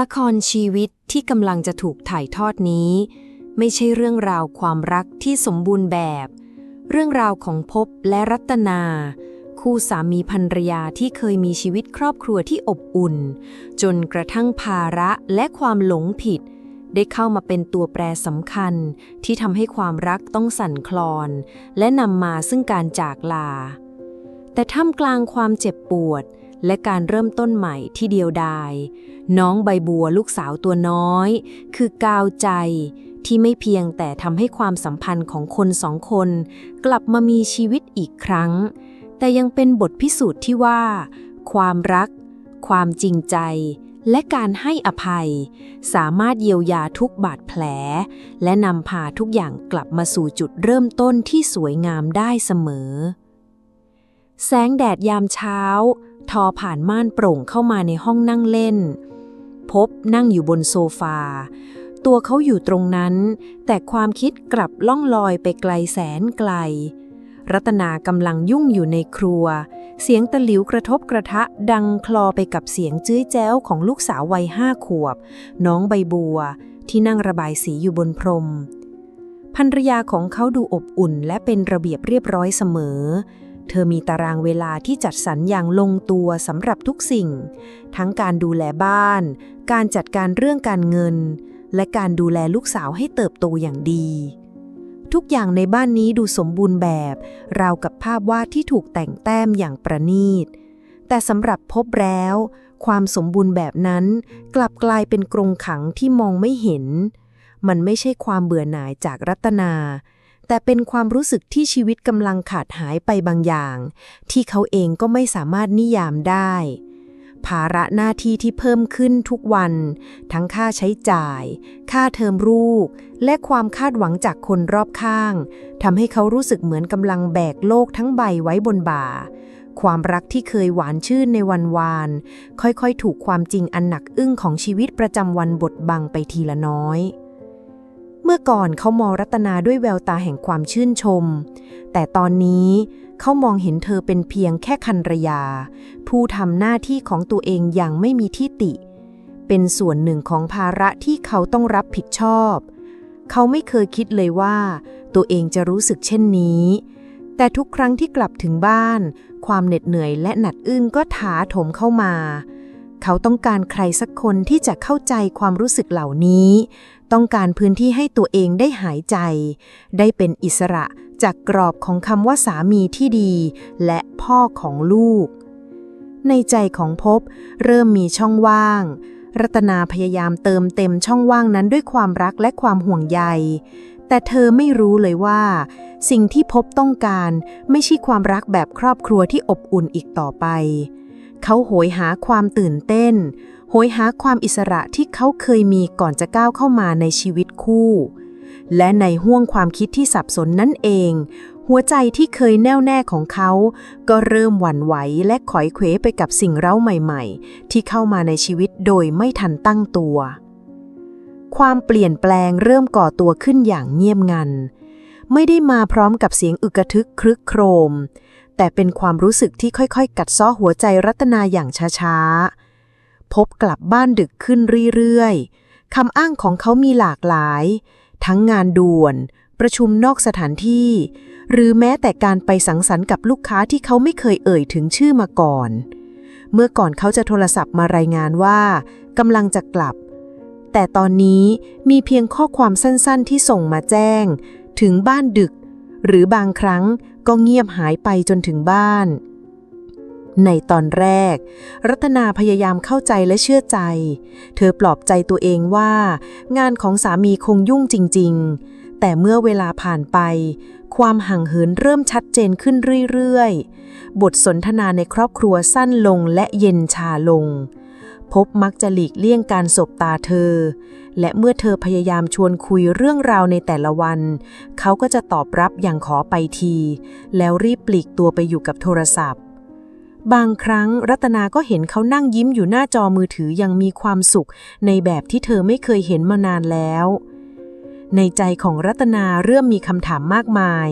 ละครชีวิตที่กำลังจะถูกถ่ายทอดนี้ ไม่ใช่เรื่องราวความรักที่สมบูรณ์แบบ เรื่องราวของภพบและรัตนา คู่สามีภรรยาที่เคยมีชีวิตครอบครัวที่อบอุ่น จนกระทั่งภาระและความหลงผิด ได้เข้ามาเป็นตัวแปรสำคัญ ที่ทำให้ความรักต้องสั่นคลอน และนำมาซึ่งการจากลา แต่ท่ามกลางความเจ็บปวด และการเริ่มต้นใหม่ที่เดียวดาย น้องใบบัวลูกสาวตัวน้อย คือกาวใจที่ไม่เพียงแต่ทำให้ความสัมพันธ์ของคนสองคน กลับมามีชีวิตอีกครั้ง แต่ยังเป็นบทพิสูจน์ที่ว่า ความรัก ความจริงใจ และการให้อภัย สามารถเยียวยาทุกบาดแผล และนำพาทุกอย่างกลับมาสู่จุดเริ่มต้นที่สวยงามได้เสมอ แสงแดดยามเช้า ทอผ่านม่านโปร่งเข้ามาในห้องนั่งเล่น พบนั่งอยู่บนโซฟา ตัวเขาอยู่ตรงนั้น แต่ความคิดกลับล่องลอยไปไกลแสนไกล รัตนากำลังยุ่งอยู่ในครัว เสียงตะหลิวกระทบกระทะดังคลอไปกับเสียงจื้อแจ้วของลูกสาววัยห้าขวบ น้องใบบัว ที่นั่งระบายสีอยู่บนพรมภรรยาของเขาดูอบอุ่นและเป็นระเบียบเรียบร้อยเสมอเเธอมีตารางเวลาที่จัดสรรอย่างลงตัวสำหรับทุกสิ่ง ทั้งการดูแลบ้าน การจัดการเรื่องการเงิน และการดูแลลูกสาวให้เติบโตอย่างดี ทุกอย่างในบ้านนี้ดูสมบูรณ์แบบ ราวกับภาพวาดที่ถูกแต่งแต้มอย่างประณีต แต่สำหรับพบแล้ว ความสมบูรณ์แบบนั้น กลับกลายเป็นกรงขังที่มองไม่เห็น มันไม่ใช่ความเบื่อหน่ายจากรัตนา แต่เป็นความรู้สึกที่ชีวิตกำลังขาดหายไปบางอย่าง ที่เขาเองก็ไม่สามารถนิยามได้ ภาระหน้าที่ที่เพิ่มขึ้นทุกวัน ทั้งค่าใช้จ่าย ค่าเทอมลูก และความคาดหวังจากคนรอบข้างทำให้เขารู้สึกเหมือนกำลังแบกโลกทั้งใบไว้บนบ่า ความรักที่เคยหวานชื่นในวันวาน ค่อยๆ ถูกความจริงอันหนักอึ้งของชีวิตประจำวันบดบังไปทีละน้อย เมื่อก่อนเขามองรัตนาด้วยแววตาแห่งความชื่นชม แต่ตอนนี้เขามองเห็นเธอเป็นเพียงแค่คันรยา ผู้ทำหน้าที่ของตัวเองอย่างไม่มีที่ติ เป็นส่วนหนึ่งของภาระที่เขาต้องรับผิดชอบ เขาไม่เคยคิดเลยว่า ตัวเองจะรู้สึกเช่นนี้ แต่ทุกครั้งที่กลับถึงบ้าน ความเหน็ดเหนื่อยและหนัดอึ้งก็ถาโถมเข้ามา เขาต้องการใครสักคนที่จะเข้าใจความรู้สึกเหล่านี้ ต้องการพื้นที่ให้ตัวเองได้หายใจ ได้เป็นอิสระจากกรอบของคำว่าสามีที่ดี และพ่อของลูก ในใจของภพเริ่มมีช่องว่าง รัตนาพยายามเติมเต็มช่องว่างนั้นด้วยความรักและความห่วงใย แต่เธอไม่รู้เลยว่า สิ่งที่ภพต้องการไม่ใช่ความรักแบบครอบครัวที่อบอุ่นอีกต่อไป เขาโหยหาความตื่นเต้น ยหาความอิสระที่เขาเคยมีก่อนจะก้าวเข้ามาในชีวิตคู่ และในห่วงความคิดที่สับสนนั่นเอง หัวใจที่เคยแน่วแน่ของเขา ก็เริ่มหวั่นไหวและขอยเขวไปกับสิ่งเร้าใหม่ๆ ที่เข้ามาในชีวิตโดยไม่ทันตั้งตัว ความเปลี่ยนแปลงเริ่มก่อตัวขึ้นอย่างเงียบงัน ไม่ได้มาพร้อมกับเสียงอึกทึกครึกโครม แต่เป็นความรู้สึกที่ค่อยๆ กัดซ้อหัวใจรัตนาอย่างช้าๆ พบกลับบ้านดึกขึ้นเรื่อยๆคำอ้างของเขามีหลากหลาย ทั้งงานด่วน ประชุมนอกสถานที่ หรือแม้แต่การไปสังสรรค์กับลูกค้าที่เขาไม่เคยเอ่ยถึงชื่อมาก่อน เมื่อก่อนเขาจะโทรศัพท์มารายงานว่ากำลังจะกลับ แต่ตอนนี้มีเพียงข้อความสั้นๆที่ส่งมาแจ้ง ถึงบ้านดึก หรือบางครั้งก็เงียบหายไปจนถึงบ้าน ในตอนแรก รัตนาพยายามเข้าใจและเชื่อใจ เธอปลอบใจตัวเองว่า งานของสามีคงยุ่งจริง ๆ แต่เมื่อเวลาผ่านไป ความห่างเหินเริ่มชัดเจนขึ้นเรื่อยๆ บทสนทนาในครอบครัวสั้นลงและเย็นชาลง พบมักจะหลีกเลี่ยงการสบตาเธอ และเมื่อเธอพยายามชวนคุยเรื่องราวในแต่ละวัน เขาก็จะตอบรับอย่างขอไปที แล้วรีบปลีกตัวไปอยู่กับโทรศัพท์ บางครั้งรัตนาก็เห็นเขานั่งยิ้มอยู่หน้าจอมือถือยังมีความสุข ในแบบที่เธอไม่เคยเห็นมานานแล้ว ในใจของรัตนาเริ่มมีคำถามมากมาย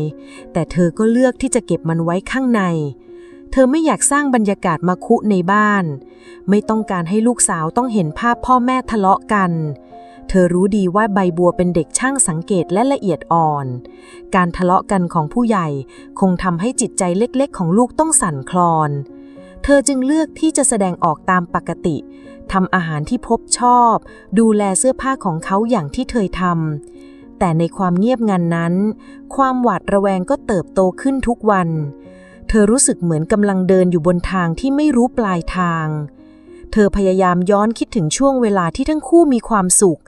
แต่เธอก็เลือกที่จะเก็บมันไว้ข้างใน เธอไม่อยากสร้างบรรยากาศมาคุในบ้าน ไม่ต้องการให้ลูกสาวต้องเห็นภาพพ่อแม่ทะเลาะกันเธอรู้ดีว่าใบบัวเป็นเด็กช่างสังเกตและละเอียดอ่อน การทะเลาะกันของผู้ใหญ่ คงทำให้จิตใจเล็กๆ ของลูกต้องสั่นคลอน เธอจึงเลือกที่จะแสดงออกตามปกติทำอาหารที่พบชอบ ดูแลเสื้อผ้าของเขาอย่างที่เคยทำแต่ในความเงียบงันนั้น ความหวาดระแวงก็เติบโตขึ้นทุกวัน เธอรู้สึกเหมือนกำลังเดินอยู่บนทางที่ไม่รู้ปลายทาง เธอพยายามย้อนคิดถึงช่วงเวลาที่ทั้งคู่มีความสุข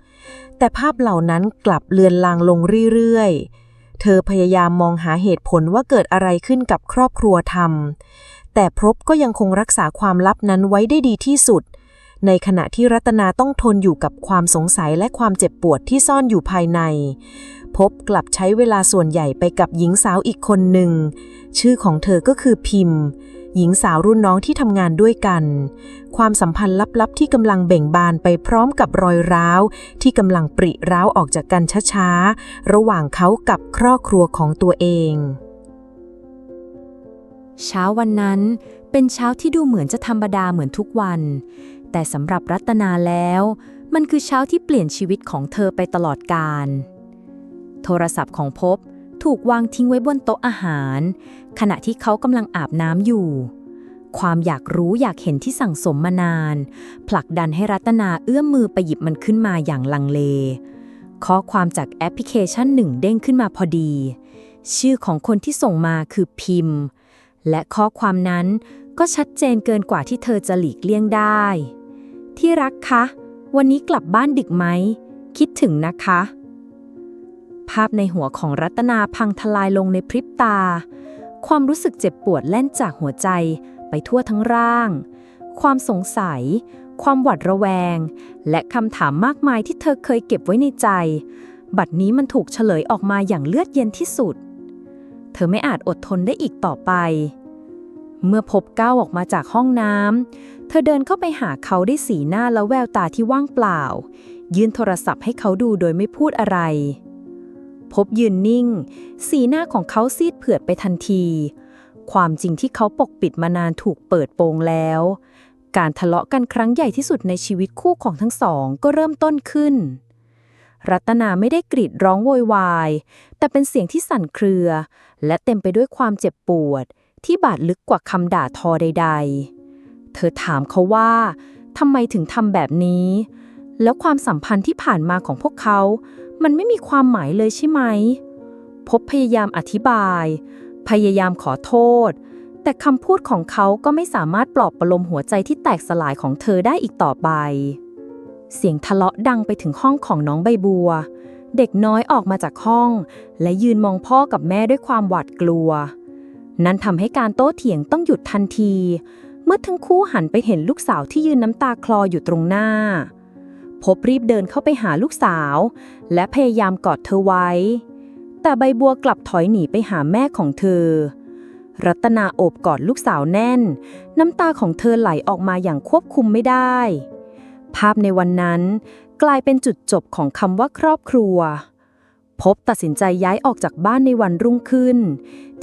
แต่ภาพเหล่านั้นกลับเลือนลางลงเรื่อยๆเธอพยายามมองหาเหตุผลว่าเกิดอะไรขึ้นกับครอบครัวทำ แต่พรบก็ยังคงรักษาความลับนั้นไว้ได้ดีที่สุด ในขณะที่รัตนาต้องทนอยู่กับความสงสัยและความเจ็บปวดที่ซ่อนอยู่ภายใน พบกลับใช้เวลาส่วนใหญ่ไปกับหญิงสาวอีกคนหนึ่ง ชื่อของเธอก็คือพิมพ์ หญิงสาวรุ่นน้องที่ทำงานด้วยกัน ความสัมพันธ์ลับๆที่กำลังเบ่งบานไปพร้อมกับรอยร้าว ที่กำลังปริร้าวออกจากกันช้าๆ ระหว่างเขากับครอบครัวของตัวเอง เช้าวันนั้นเป็นเช้าที่ดูเหมือนจะธรรมดาเหมือนทุกวัน แต่สำหรับรัตนาแล้ว มันคือเช้าที่เปลี่ยนชีวิตของเธอไปตลอดกาลโทรศัพท์ของพบถูกวางทิ้งไว้บนโต๊ะอาหาร ขณะที่เขากำลังอาบน้ำอยู่ ความอยากรู้อยากเห็นที่สั่งสมมานาน ผลักดันให้รัตนาเอื้อมมือไปหยิบมันขึ้นมาอย่างลังเล ข้อความจากแอปพลิเคชันหนึ่งเด้งขึ้นมาพอดี ชื่อของคนที่ส่งมาคือพิมพ์ และข้อความนั้นก็ชัดเจนเกินกว่าที่เธอจะหลีกเลี่ยงได้ ที่รักคะ วันนี้กลับบ้านดึกไหม คิดถึงนะคะ ภาพในหัวของรัตนาพังทลายลงในพริบตา ความรู้สึกเจ็บปวดแล่นจากหัวใจไปทั่วทั้งร่าง ความสงสัย ความหวาดระแวง และคำถามมากมายที่เธอเคยเก็บไว้ในใจ บัดนี้มันถูกเฉลยออกมาอย่างเลือดเย็นที่สุด เธอไม่อาจอดทนได้อีกต่อไป เมื่อพบก้าวออกมาจากห้องน้ำ เธอเดินเข้าไปหาเขาได้สีหน้าและแววตาที่ว่างเปล่า ยื่นโทรศัพท์ให้เขาดูโดยไม่พูดอะไร พบยืนนิ่ง สีหน้าของเขาซีดเผือดไปทันที ความจริงที่เขาปกปิดมานานถูกเปิดโปงแล้ว การทะเลาะกันครั้งใหญ่ที่สุดในชีวิตคู่ของทั้งสองก็เริ่มต้นขึ้น รัตนาไม่ได้กรีดร้องโวยวาย แต่เป็นเสียงที่สั่นเครือ และเต็มไปด้วยความเจ็บปวด ที่บาดลึกกว่าคำด่าทอใด ๆ เธอถามเขาว่าทำไมถึงทำแบบนี้ แล้วความสัมพันธ์ที่ผ่านมาของพวกเขา มันไม่มีความหมายเลยใช่ไหม พบพยายามอธิบาย พยายามขอโทษ แต่คำพูดของเขาก็ไม่สามารถปลอบประโลมหัวใจที่แตกสลายของเธอได้อีกต่อไป เสียงทะเลาะดังไปถึงห้องของน้องใบบัว เด็กน้อยออกมาจากห้อง และยืนมองพ่อกับแม่ด้วยความหวาดกลัว นั่นทำให้การโต้เถียงต้องหยุดทันที เมื่อทั้งคู่หันไปเห็นลูกสาวที่ยืนน้ำตาคลออยู่ตรงหน้า พบรีบเดินเข้าไปหาลูกสาว และพยายามกอดเธอไว้ แต่ใบบัวกลับถอยหนีไปหาแม่ของเธอ รัตนาโอบกอดลูกสาวแน่น น้ำตาของเธอไหลออกมาอย่างควบคุมไม่ได้ ภาพในวันนั้น กลายเป็นจุดจบของคำว่าครอบครัว พบตัดสินใจย้ายออกจากบ้านในวันรุ่งขึ้น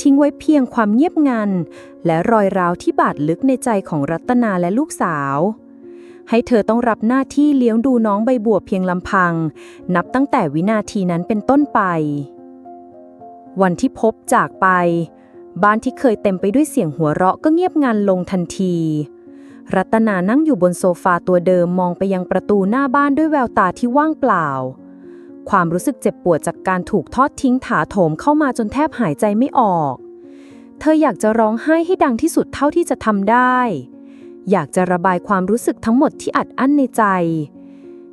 ทิ้งไว้เพียงความเงียบงัน และรอยร้าวที่บาดลึกในใจของรัตนาและลูกสาว ให้เธอต้องรับหน้าที่เลี้ยงดูน้องใบบัวเพียงลำพัง นับตั้งแต่วินาทีนั้นเป็นต้นไป วันที่พบจากไป บ้านที่เคยเต็มไปด้วยเสียงหัวเราะก็เงียบงันลงทันที รัตนานั่งอยู่บนโซฟาตัวเดิมมองไปยังประตูหน้าบ้านด้วยแววตาที่ว่างเปล่า ความรู้สึกเจ็บปวดจากการถูกทอดทิ้งถาโถมเข้ามาจนแทบหายใจไม่ออก เธออยากจะร้องไห้ให้ดังที่สุดเท่าที่จะทำได้ อยากจะระบายความรู้สึกทั้งหมดที่อัดอั้นในใจ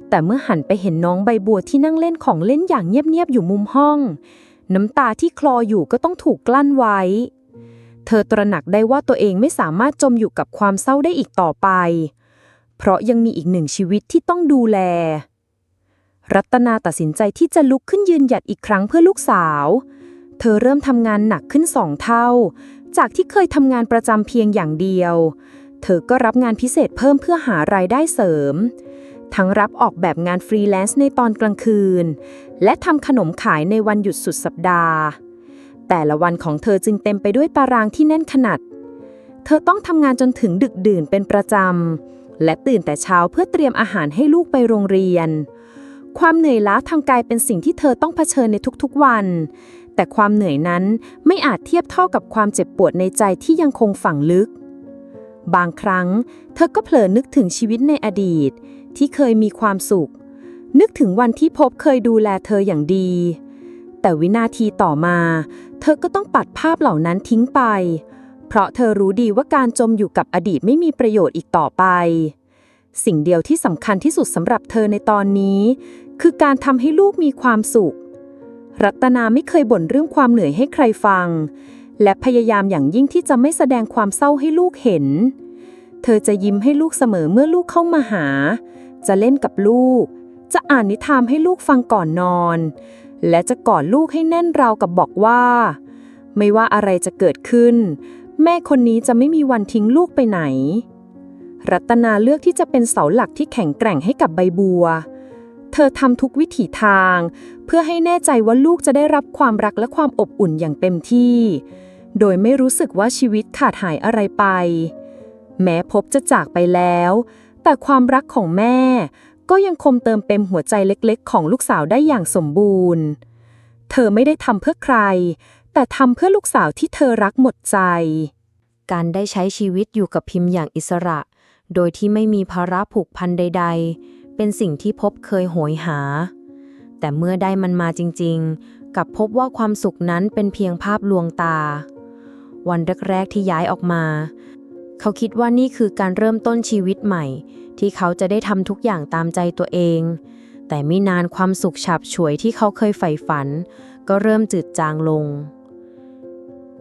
แต่เมื่อหันไปเห็นน้องใบบัวที่นั่งเล่นของเล่นอย่างเงียบๆอยู่มุมห้อง น้ำตาที่คลออยู่ก็ต้องถูกกลั้นไว้ เธอตระหนักได้ว่าตัวเองไม่สามารถจมอยู่กับความเศร้าได้อีกต่อไป เพราะยังมีอีกหนึ่งชีวิตที่ต้องดูแล รัตนาตัดสินใจที่จะลุกขึ้นยืนหยัดอีกครั้งเพื่อลูกสาว เธอเริ่มทำงานหนักขึ้นสองเท่า จากที่เคยทำงานประจำเพียงอย่างเดียว เธอก็รับงานพิเศษเพิ่มเพื่อหารายได้เสริมทั้งรับออกแบบงานฟรีแลนซ์ในตอนกลางคืน และทำขนมขายในวันหยุดสุดสัปดาห์ แต่ละวันของเธอจึงเต็มไปด้วยตารางที่แน่นขนาดเธธอต้องทำงานจนถึงดึกดื่นเป็นประจำ และตื่นแต่เช้าเพื่อเตรียมอาหารให้ลูกไปโรงเรียน ความเหนื่อยล้าทางกายเป็นสิ่งที่เธอต้องเผชิญในทุกๆวัน แต่ความเหนื่อยนั้นไม่อาจเทียบเท่ากับความเจ็บปวดในใจที่ยังคงฝังลึก บางครั้ง เธอก็เผลอนึกถึงชีวิตในอดีต ที่เคยมีความสุข นึกถึงวันที่พบเคยดูแลเธออย่างดีแต่วินาทีต่อมา เธอก็ต้องปัดภาพเหล่านั้นทิ้งไป เพราะเธอรู้ดีว่าการจมอยู่กับอดีตไม่มีประโยชน์อีกต่อไป สิ่งเดียวที่สำคัญที่สุดสำหรับเธอในตอนนี้ คือการทำให้ลูกมีความสุข รัตนาไม่เคยบ่นเรื่องความเหนื่อยให้ใครฟัง และพยายามอย่างยิ่งที่จะไม่แสดงความเศร้าให้ลูกเห็น เธอจะยิ้มให้ลูกเสมอเมื่อลูกเข้ามาหา จะเล่นกับลูก จะอ่านนิทานให้ลูกฟังก่อนนอน และจะกอดลูกให้แน่นราวกับบอกว่า ไม่ว่าอะไรจะเกิดขึ้น แม่คนนี้จะไม่มีวันทิ้งลูกไปไหน รัตนาเลือกที่จะเป็นเสาหลักที่แข็งแกร่งให้กับใบบัว เธอทำทุกวิถีทาง เพื่อให้แน่ใจว่าลูกจะได้รับความรักและความอบอุ่นอย่างเต็มที่ โดยไม่รู้สึกว่าชีวิตขาดหายอะไรไป แม้พบจะจากไปแล้ว แต่ความรักของแม่ ก็ยังคงเติมเต็มหัวใจเล็กๆ ของลูกสาวได้อย่างสมบูรณ์ เธอไม่ได้ทำเพื่อใคร แต่ทำเพื่อลูกสาวที่เธอรักหมดใจ การได้ใช้ชีวิตอยู่กับพิมพ์อย่างอิสระ โดยที่ไม่มีภาระผูกพันใด ๆ เป็นสิ่งที่พบเคยโหยหา แต่เมื่อได้มันมาจริง ๆ กับพบว่าความสุขนั้นเป็นเพียงภาพลวงตา วันแรกๆที่ย้ายออกมา เขาคิดว่านี่คือการเริ่มต้นชีวิตใหม่ ที่เขาจะได้ทำทุกอย่างตามใจตัวเอง แต่ไม่นานความสุขฉับฉวยที่เขาเคยใฝ่ฝัน ก็เริ่มจืดจางลง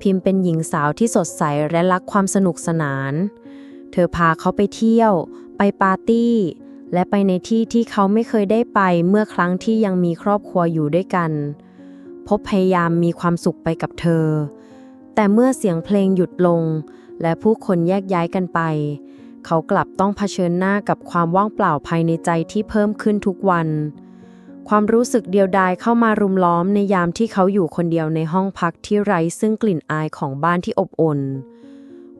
พิมพ์เป็นหญิงสาวที่สดใสและรักความสนุกสนาน เธอพาเขาไปเที่ยว ไปปาร์ตี้ และไปในที่ที่เขาไม่เคยได้ไปเมื่อครั้งที่ยังมีครอบครัวอยู่ด้วยกัน พบพยายามมีความสุขไปกับเธอ แต่เมื่อเสียงเพลงหยุดลง และผู้คนแยกย้ายกันไป เขากลับต้องเผชิญหน้ากับความว่างเปล่าภายในใจที่เพิ่มขึ้นทุกวัน ความรู้สึกเดียวดายเข้ามารุมล้อมในยามที่เขาอยู่คนเดียวในห้องพักที่ไร้ซึ่งกลิ่นอายของบ้านที่อบอุ่น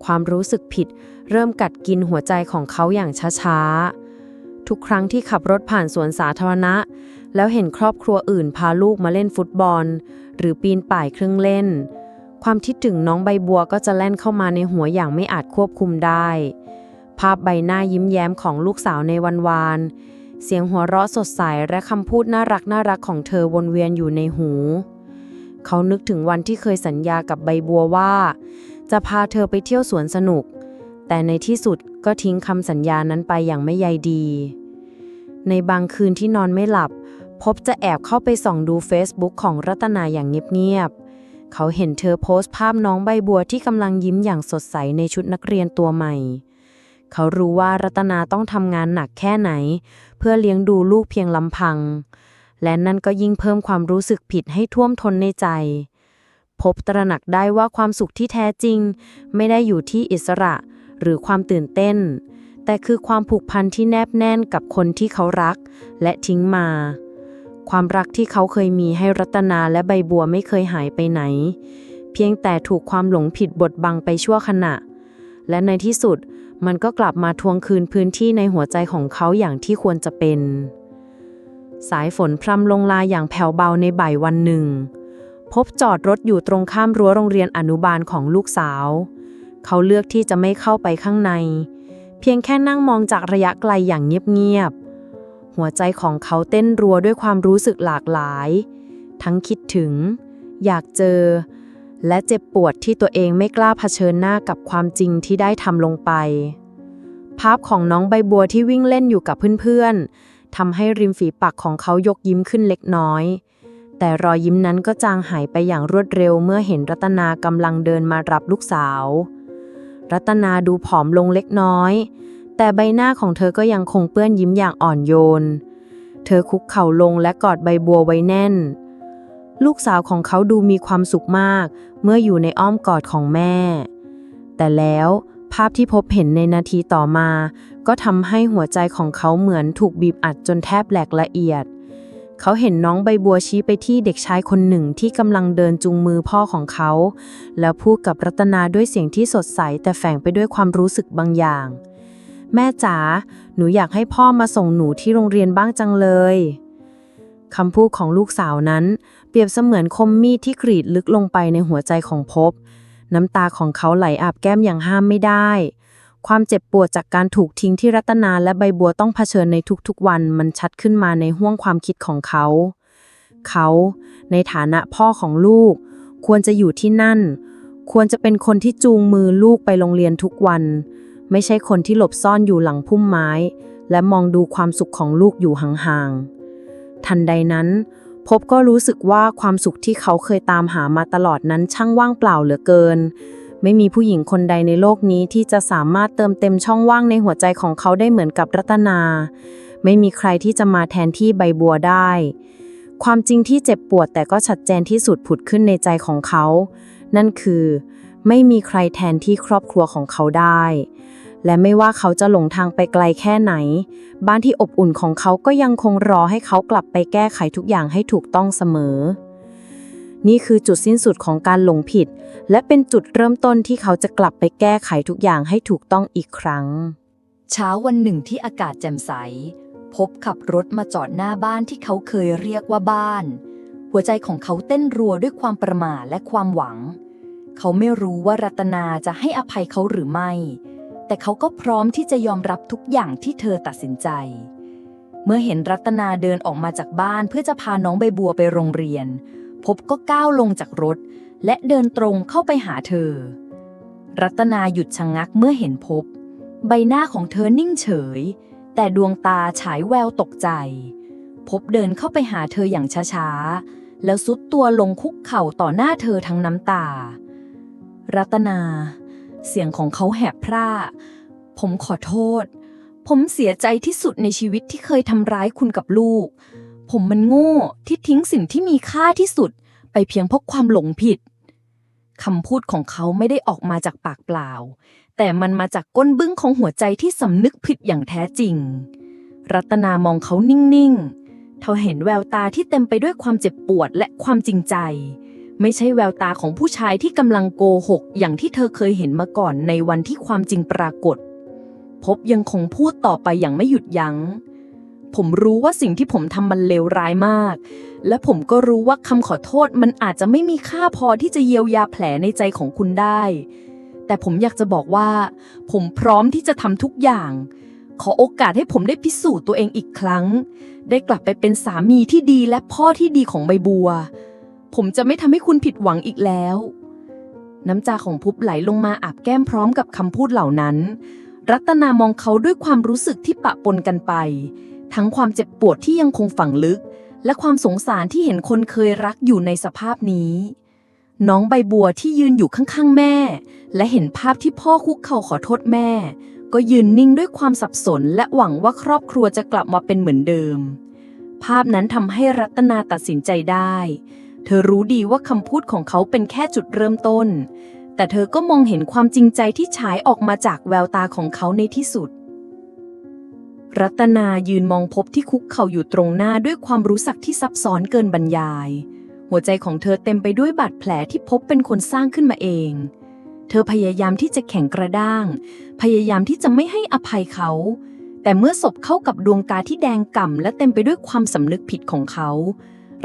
ความรู้สึกผิดเริ่มกัดกินหัวใจของเขาอย่างช้าๆ ทุกครั้งที่ขับรถผ่านสวนสาธารณะ แล้วเห็นครอบครัวอื่นพาลูกมาเล่นฟุตบอล หรือปีนป่ายเครื่องเล่น ความคิดถึงน้องใบบัวก็จะแล่นเข้ามาในหัวอย่างไม่อาจควบคุมได้ ภาพใบหน้ายิ้มแย้มของลูกสาวในวันวานเสียงหัวเราะสดใสและคำพูดน่ารักน่ารักของเธอวนเวียนอยู่ในหู เขานึกถึงวันที่เคยสัญญากับใบบัวว่า จะพาเธอไปเที่ยวสวนสนุก แต่ในที่สุดก็ทิ้งคำสัญญานั้นไปอย่างไม่ใยดี ในบางคืนที่นอนไม่หลับ พบจะแอบเข้าไปส่องดู Facebook ของรัตนาอย่างเงียบ เขาเห็นเธอโพสต์ภาพน้องใบบัวที่กำลังยิ้มอย่างสดใสในชุดนักเรียนตัวใหม่ เขารู้ว่ารัตนาต้องทำงานหนักแค่ไหน เพื่อเลี้ยงดูลูกเพียงลำพัง และนั่นก็ยิ่งเพิ่มความรู้สึกผิดให้ท่วมท้นในใจ พบตระหนักได้ว่าความสุขที่แท้จริง ไม่ได้อยู่ที่อิสระ หรือความตื่นเต้น แต่คือความผูกพันที่แนบแน่นกับคนที่เขารัก และทิ้งมา ความรักที่เขาเคยมีให้รัตนาและใบบัวไม่เคยหายไปไหน เพียงแต่ถูกความหลงผิดบดบังไปชั่วขณะ และในที่สุดมันก็กลับมาทวงคืนพื้นที่ในหัวใจของเขาอย่างที่ควรจะเป็น สายฝนพรำลงลาอย่างแผ่วเบาในบ่ายวันหนึ่ง พบจอดรถอยู่ตรงข้ามรั้วโรงเรียนอนุบาลของลูกสาว เขาเลือกที่จะไม่เข้าไปข้างใน เพียงแค่นั่งมองจากระยะไกลอย่างเงียบ หัวใจของเขาเต้นรัวด้วยความรู้สึกหลากหลาย ทั้งคิดถึง อยากเจอ และเจ็บปวดที่ตัวเองไม่กล้าเผชิญหน้ากับความจริงที่ได้ทำลงไป ภาพของน้องใบบัวที่วิ่งเล่นอยู่กับเพื่อนๆทำให้ริมฝีปากของเขายกยิ้มขึ้นเล็กน้อย แต่รอยยิ้มนั้นก็จางหายไปอย่างรวดเร็วเมื่อเห็นรัตนากำลังเดินมารับลูกสาว รัตนาดูผอมลงเล็กน้อย แต่ใบหน้าของเธอก็ยังคงเปื้อนยิ้มอย่างอ่อนโยน เธอคุกเข่าลงและกอดใบบัวไว้แน่น ลูกสาวของเขาดูมีความสุขมาก เมื่ออยู่ในอ้อมกอดของแม่ แต่แล้วภาพที่พบเห็นในนาทีต่อมา ก็ทำให้หัวใจของเขาเหมือนถูกบีบอัดจนแทบแหลกละเอียด เขาเห็นน้องใบบัวชี้ไปที่เด็กชายคนหนึ่งที่กำลังเดินจูงมือพ่อของเขา แล้วพูดกับรัตนาด้วยเสียงที่สดใสแต่แฝงไปด้วยความรู้สึกบางอย่าง แม่จ๋าหนูอยากให้พ่อมาส่งหนูที่โรงเรียนบ้างจังเลยคำพูดของลูกสาวนั้น เปรียบเสมือนคมมีดที่กรีดลึกลงไปในหัวใจของภพบน้ำตาของเขาไหลอาบแก้มอย่างห้ามไม่ได้ ความเจ็บปวดจากการถูกทิ้งที่รัตนาและใบบัวต้องเผชิญในทุกๆวันมันชัดขึ้นมาในห้วงความคิดของเขา เขา ในฐานะพ่อของลูก ควรจะอยู่ที่นั่น ควรจะเป็นคนที่จูงมือลูกไปโรงเรียนทุกวัน ไม่ใช่คนที่หลบซ่อนอยู่หลังพุ่มไม้ และมองดูความสุขของลูกอยู่ห่างๆ ทันใดนั้น พบก็รู้สึกว่าความสุขที่เขาเคยตามหามาตลอดนั้นช่างว่างเปล่าเหลือเกิน ไม่มีผู้หญิงคนใดในโลกนี้ที่จะสามารถเติมเต็มช่องว่างในหัวใจของเขาได้เหมือนกับรัตนา ไม่มีใครที่จะมาแทนที่ใบบัวได้ ความจริงที่เจ็บปวดแต่ก็ชัดเจนที่สุดผุดขึ้นในใจของเขา นั่นคือ ไม่มีใครแทนที่ครอบครัวของเขาได้ และไม่ว่าเขาจะหลงทางไปไกลแค่ไหน บ้านที่อบอุ่นของเขาก็ยังคงรอให้เขากลับไปแก้ไขทุกอย่างให้ถูกต้องเสมอ นี่คือจุดสิ้นสุดของการหลงผิด และเป็นจุดเริ่มต้นที่เขาจะกลับไปแก้ไขทุกอย่างให้ถูกต้องอีกครั้ง เช้าวันหนึ่งที่อากาศแจ่มใส พบขับรถมาจอดหน้าบ้านที่เขาเคยเรียกว่าบ้าน หัวใจของเขาเต้นรัวด้วยความประหม่าและความหวัง เขาไม่รู้ว่ารัตนาจะให้อภัยเขาหรือไม่ แต่เขาก็พร้อมที่จะยอมรับทุกอย่างที่เธอตัดสินใจ เมื่อเห็นรัตนาเดินออกมาจากบ้านเพื่อจะพาน้องใบบัวไปโรงเรียน พบก็ก้าวลงจากรถ และเดินตรงเข้าไปหาเธอ รัตนาหยุดชะงงักเมื่อเห็นพบ ใบหน้าของเธอนิ่งเฉย แต่ดวงตาฉายแววตกใจ พบเดินเข้าไปหาเธออย่างช้าๆ แล้วซุดตัวลงคุกเข่าต่อหน้าเธอทั้งน้ำตา รัตนา เสียงของเขาแหบพร่า ผมขอโทษ ผมเสียใจที่สุดในชีวิตที่เคยทำร้ายคุณกับลูก ผมมันโง่ที่ทิ้งสิ่งที่มีค่าที่สุด ไปเพียงเพราะความหลงผิดคำพูดของเขาไม่ได้ออกมาจากปากเปล่า แต่มันมาจากก้นบึ้งของหัวใจที่สำนึกผิดอย่างแท้จริง รัตนามองเขานิ่งๆ เธอเห็นแววตาที่เต็มไปด้วยความเจ็บปวดและความจริงใจ ไม่ใช่แววตาของผู้ชายที่กำลังโกหก อย่างที่เธอเคยเห็นมาก่อนในวันที่ความจริงปรากฏ พบยังคงพูดต่อไปอย่างไม่หยุดยัง้ง ผมรู้ว่าสิ่งที่ผมทำมันเลวร้ายมาก และผมก็รู้ว่าคำขอโทษมันอาจจะไม่มีค่าพอที่จะเยียวยาแผลในใจของคุณได้ แต่ผมอยากจะบอกว่า ผมพร้อมที่จะทำทุกอย่าง ขอโอกาสให้ผมได้พิสูจน์ตัวเองอีกครั้ง ได้กลับไปเป็นสามีที่ดีและพ่อที่ดีของใบบัว ผมจะไม่ทำให้คุณผิดหวังอีกแล้ว น้ำตาของพุบไหลลงมาอาบแก้มพร้อมกับคำพูดเหล่านั้น รัตนามองเขาด้วยความรู้สึกที่ปะปนกันไป ทั้งความเจ็บปวดที่ยังคงฝังลึก และความสงสารที่เห็นคนเคยรักอยู่ในสภาพนี้น้องใบบัวที่ยืนอยู่ข้างๆแม่ และเห็นภาพที่พ่อคุกเข่าขอโทษแม่ ก็ยืนนิ่งด้วยความสับสน และหวังว่าครอบครัวจะกลับมาเป็นเหมือนเดิม ภาพนั้นทำให้รัตนาตัดสินใจได้ เธอรู้ดีว่าคำพูดของเขาเป็นแค่จุดเริ่มต้น แต่เธอก็มองเห็นความจริงใจที่ฉายออกมาจากแววตาของเขาในที่สุด รัตนายืนมองพบที่คุกเข่าอยู่ตรงหน้าด้วยความรู้สึกที่ซับซ้อนเกินบรรยาย หัวใจของเธอเต็มไปด้วยบาดแผลที่พบเป็นคนสร้างขึ้นมาเอง เธอพยายามที่จะแข็งกระด้าง พยายามที่จะไม่ให้อภัยเขาแต่เมื่อศพเข้ากับดวงตาที่แดงก่ำและเต็มไปด้วยความสำนึกผิดของเขา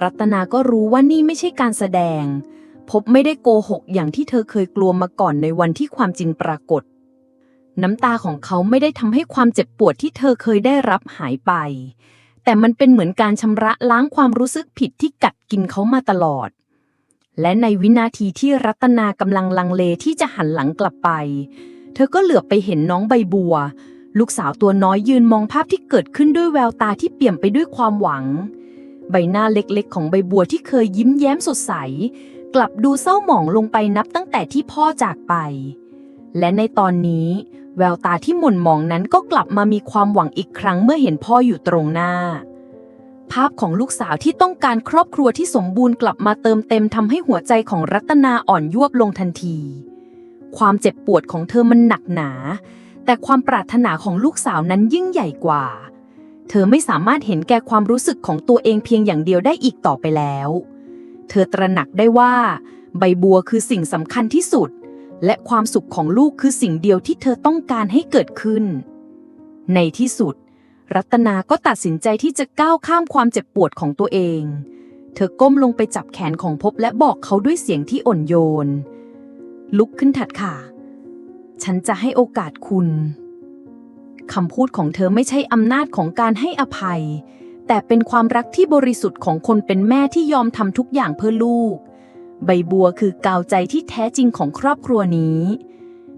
รัตนาก็รู้ว่านี่ไม่ใช่การแสดง พบไม่ได้โกหกอย่างที่เธอเคยกลัวมาก่อนในวันที่ความจริงปรากฏ น้ำตาของเขาไม่ได้ทำให้ความเจ็บปวดที่เธอเคยได้รับหายไป แต่มันเป็นเหมือนการชำระล้างความรู้สึกผิดที่กัดกินเขามาตลอด และในวินาทีที่รัตนากำลังลังเลที่จะหันหลังกลับไป เธอก็เหลือบไปเห็นน้องใบบัว ลูกสาวตัวน้อยยืนมองภาพที่เกิดขึ้นด้วยแววตาที่เปี่ยมไปด้วยความหวัง ใบหน้าเล็กๆ ของใบบัวที่เคยยิ้มแย้มสดใส กลับดูเศร้าหมองลงไปนับตั้งแต่ที่พ่อจากไป และในตอนนี้ แววตาที่หม่นหมองนั้นก็กลับมามีความหวังอีกครั้งเมื่อเห็นพ่ออยู่ตรงหน้า ภาพของลูกสาวที่ต้องการครอบครัวที่สมบูรณ์กลับมาเติมเต็มทำให้หัวใจของรัตนาอ่อนยวบลงทันที ความเจ็บปวดของเธอมันหนักหนา แต่ความปรารถนาของลูกสาวนั้นยิ่งใหญ่กว่า เธอไม่สามารถเห็นแก่ความรู้สึกของตัวเองเพียงอย่างเดียวได้อีกต่อไปแล้ว เธอตระหนักได้ว่า ใบบัวคือสิ่งสำคัญที่สุด และความสุขของลูกคือสิ่งเดียวที่เธอต้องการให้เกิดขึ้น ในที่สุด รัตนาก็ตัดสินใจที่จะก้าวข้ามความเจ็บปวดของตัวเอง เธอก้มลงไปจับแขนของพบและบอกเขาด้วยเสียงที่อ่อนโยน ลุกขึ้นถัดค่ะ ฉันจะให้โอกาสคุณ คำพูดของเธอไม่ใช่อำนาจของการให้อภัย แต่เป็นความรักที่บริสุทธิ์ของคนเป็นแม่ที่ยอมทำทุกอย่างเพื่อลูก ใบบัวคือกาวใจที่แท้จริงของครอบครัวนี้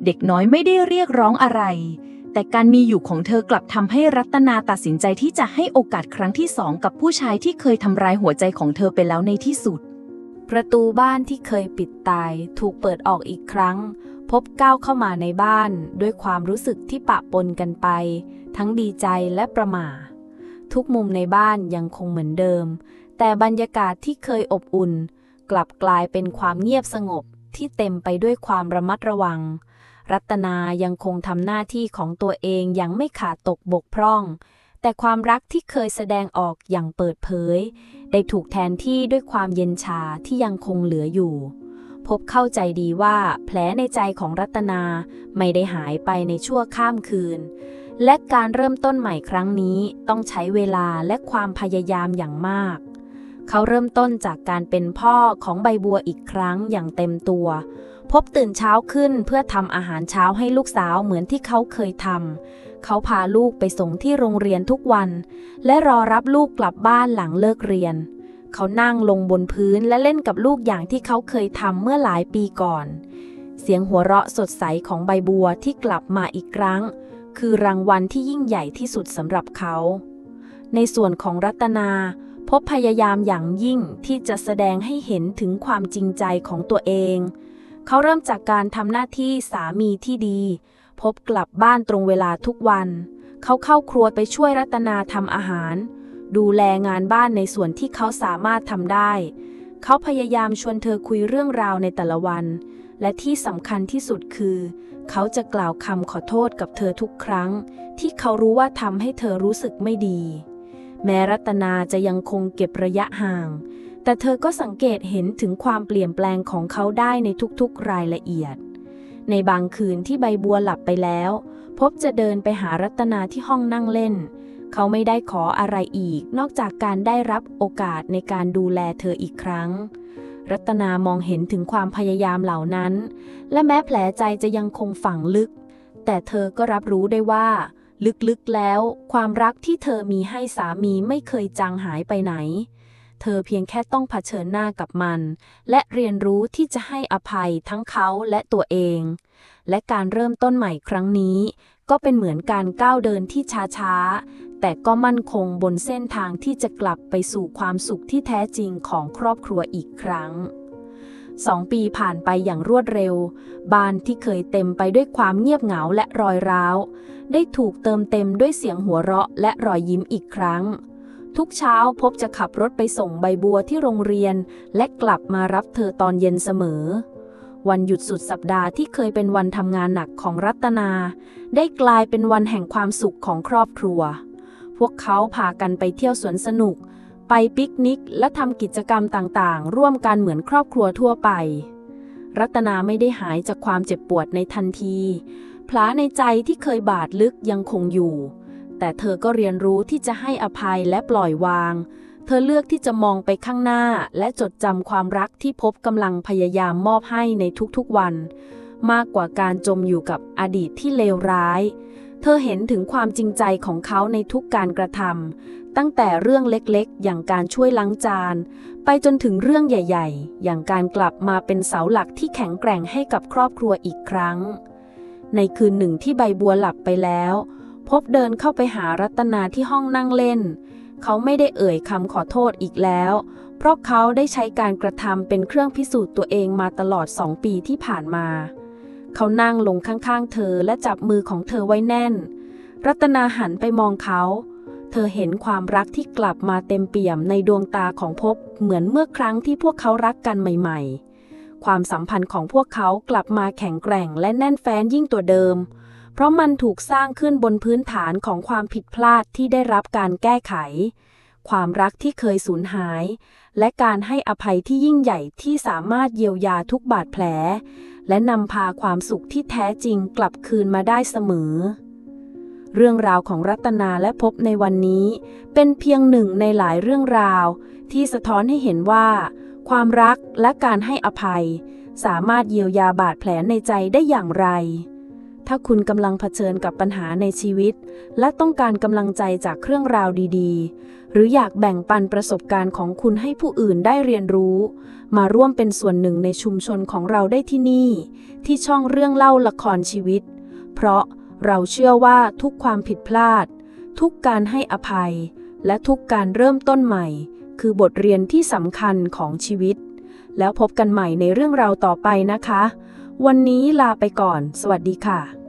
เด็กน้อยไม่ได้เรียกร้องอะไร แต่การมีอยู่ของเธอกลับทำให้รัตนาตัดสินใจที่จะให้โอกาสครั้งที่สองกับผู้ชายที่เคยทำร้ายหัวใจของเธอไปแล้วในที่สุด ประตูบ้านที่เคยปิดตายถูกเปิดออกอีกครั้ง พบก้าวเข้ามาในบ้าน ด้วยความรู้สึกที่ปะปนกันไป ทั้งดีใจและประหม่า ทุกมุมในบ้านยังคงเหมือนเดิม แต่บรรยากาศที่เคยอบอุ่น กลับกลายเป็นความเงียบสงบที่เต็มไปด้วยความระมัดระวัง รัตนายังคงทำหน้าที่ของตัวเองอย่างไม่ขาดตกบกพร่อง แต่ความรักที่เคยแสดงออกอย่างเปิดเผย ได้ถูกแทนที่ด้วยความเย็นชาที่ยังคงเหลืออยู่ พบเข้าใจดีว่าแผลในใจของรัตนาไม่ได้หายไปในชั่วข้ามคืน และการเริ่มต้นใหม่ครั้งนี้ต้องใช้เวลาและความพยายามอย่างมาก เขาเริ่มต้นจากการเป็นพ่อของใบบัวอีกครั้งอย่างเต็มตัว พบตื่นเช้าขึ้นเพื่อทำอาหารเช้าให้ลูกสาวเหมือนที่เขาเคยทำเขาพาลูกไปส่งที่โรงเรียนทุกวัน และรอรับลูกกลับบ้านหลังเลิกเรียนเเขานั่งลงบนพื้นและเล่นกับลูกอย่างที่เขาเคยทำเมื่อหลายปีก่อน เสียงหัวเราะสดใสของใบบัวที่กลับมาอีกครั้ง คือรางวัลที่ยิ่งใหญ่ที่สุดสำหรับเขา ในส่วนของรัตนาพบพยายามอย่างยิ่งที่จะแสดงให้เห็นถึงความจริงใจของตัวเอง เขาเริ่มจากการทำหน้าที่สามีที่ดี พบกลับบ้านตรงเวลาทุกวัน เขาเข้าครัวไปช่วยรัตนาทำอาหาร ดูแลงานบ้านในส่วนที่เขาสามารถทำได้ เขาพยายามชวนเธอคุยเรื่องราวในแต่ละวัน และที่สำคัญที่สุดคือ เขาจะกล่าวคำขอโทษกับเธอทุกครั้ง ที่เขารู้ว่าทำให้เธอรู้สึกไม่ดี แม้รัตนาจะยังคงเก็บระยะห่าง แต่เธอก็สังเกตเห็นถึงความเปลี่ยนแปลงของเขาได้ในทุกๆรายละเอียด ในบางคืนที่ใบบัวหลับไปแล้ว พบจะเดินไปหารัตนาที่ห้องนั่งเล่น เขาไม่ได้ขออะไรอีก นอกจากการได้รับโอกาสในการดูแลเธออีกครั้ง รัตนามองเห็นถึงความพยายามเหล่านั้น และแม้แผลใจจะยังคงฝังลึก แต่เธอก็รับรู้ได้ว่า ลึกๆแล้ว ความรักที่เธอมีให้สามีไม่เคยจางหายไปไหน เธอเพียงแค่ต้องเผชิญหน้ากับมัน และเรียนรู้ที่จะให้อภัยทั้งเขาและตัวเอง และการเริ่มต้นใหม่ครั้งนี้ก็เป็นเหมือนการก้าวเดินที่ช้าๆ แต่ก็มั่นคงบนเส้นทางที่จะกลับไปสู่ความสุขที่แท้จริงของครอบครัวอีกครั้งสองปีผ่านไปอย่างรวดเร็ว บ้านที่เคยเต็มไปด้วยความเงียบเหงาและรอยร้าว ได้ถูกเติมเต็มด้วยเสียงหัวเราะและรอยยิ้มอีกครั้ง ทุกเช้าพบจะขับรถไปส่งใบบัวที่โรงเรียน และกลับมารับเธอตอนเย็นเสมอ วันหยุดสุดสัปดาห์ที่เคยเป็นวันทำงานหนักของรัตนา ได้กลายเป็นวันแห่งความสุขของครอบครัว พวกเขาพากันไปเที่ยวสวนสนุก ไปปิกนิก และทำกิจกรรมต่างๆ ร่วมกันเหมือนครอบครัวทั่วไป รัตนาไม่ได้หายจากความเจ็บปวดในทันทีพลาในใจที่เคยบาดลึกยังคงอยู่ แต่เธอก็เรียนรู้ที่จะให้อภัยและปล่อยวาง เธอเลือกที่จะมองไปข้างหน้าและจดจำความรักที่พบกำลังพยายามมอบให้ในทุกๆวัน มากกว่าการจมอยู่กับอดีตที่เลวร้าย ธอเห็นถึงความจริงใจของเขาในทุกการกระทำตั้งแต่เรื่องเล็กๆ อย่างการช่วยล้างจาน ไปจนถึงเรื่องใหญ่ ๆ อย่างการกลับมาเป็นเสาหลักที่แข็งแกร่งให้กับครอบครัวอีกครั้ง ในคืนหนึ่งที่ใบบัวหลับไปแล้ว พบเดินเข้าไปหารัตนาที่ห้องนั่งเล่น เขาไม่ได้เอ่ยคำขอโทษอีกแล้ว เพราะเขาได้ใช้การกระทำเป็นเครื่องพิสูจน์ตัวเองมาตลอดสองปีที่ผ่านมา เขานั่งลงข้างๆ เธอและจับมือของเธอไว้แน่น รัตนาหันไปมองเขา เธอเห็นความรักที่กลับมาเต็มเปี่ยมในดวงตาของพบเหมือนเมื่อครั้งที่พวกเขารักกันใหม่ๆ ความสัมพันธ์ของพวกเขากลับมาแข็งแกร่งและแน่นแฟ้นยิ่งตัวเดิม เพราะมันถูกสร้างขึ้นบนพื้นฐานของความผิดพลาดที่ได้รับการแก้ไข ความรักที่เคยสูญหาย และการให้อภัยที่ยิ่งใหญ่ที่สามารถเยียวยาทุกบาดแผล และนำพาความสุขที่แท้จริงกลับคืนมาได้เสมอ เรื่องราวของรัตนาและพบในวันนี้ เป็นเพียงหนึ่งในหลายเรื่องราว ที่สะท้อนให้เห็นว่า ความรักและการให้อภัย สามารถเยียวยาบาดแผลในใจได้อย่างไร ถ้าคุณกำลังเผชิญกับปัญหาในชีวิต และต้องการกำลังใจจากเครื่องราวดีๆ หรืออยากแบ่งปันประสบการณ์ของคุณให้ผู้อื่นได้เรียนรู้ มาร่วมเป็นส่วนหนึ่งในชุมชนของเราได้ที่นี่ ที่ช่องเรื่องเล่าละครชีวิต เพราะเราเชื่อว่าทุกความผิดพลาด ทุกการให้อภัย และทุกการเริ่มต้นใหม่ คือบทเรียนที่สำคัญของชีวิต แล้วพบกันใหม่ในเรื่องราวต่อไปนะคะ วันนี้ลาไปก่อน สวัสดีค่ะ